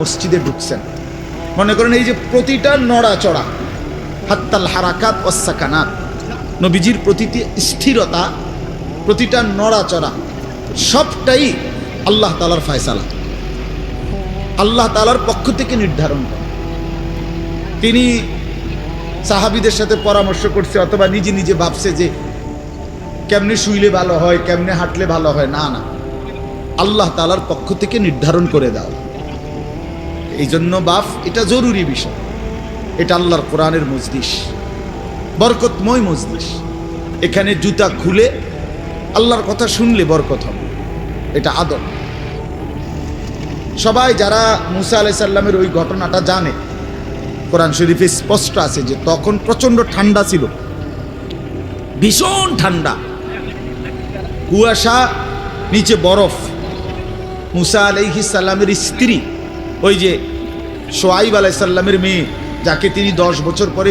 মসজিদে ঢুকছেন। মনে করেন এই যে প্রতিটা নড়াচড়া, হাত্তাল হারাকাত ওসাকানাত নবীজির প্রতিটি স্থিরতা, প্রতিটা নড়াচড়া, সবটাই আল্লাহ তালার ফয়সালা। আল্লাহ তালার পক্ষ থেকে নির্ধারণ। করেন তিনি সাহাবিদের সাথে পরামর্শ করছে অথবা নিজে নিজে ভাবছে যে কেমনে শুইলে ভালো হয়, কেমনে হাঁটলে ভালো হয়। না না। আল্লাহ তালার পক্ষ থেকে নির্ধারণ করে দাও এই জন্য বাফ, এটা জরুরি বিষয়। এটা আল্লাহর কোরআনের মজলিস, বরকতময় মজলিস। এখানে জুতা খুলে আল্লাহর কথা শুনলে বরকত হবে। এটা আদব। সবাই যারা মুসা আলাই সাল্লামের ওই ঘটনাটা জানে, কোরআন শরীফে স্পষ্ট আছে যে তখন প্রচণ্ড ঠান্ডা ছিল। ভীষণ ঠান্ডা। কুয়াশা, নিচে বরফ। মুসা আলাইহি সাল্লামের স্ত্রী ওই যে সোয়াইব আলাইসাল্লামের মেয়ে যাকে তিনি দশ বছর পরে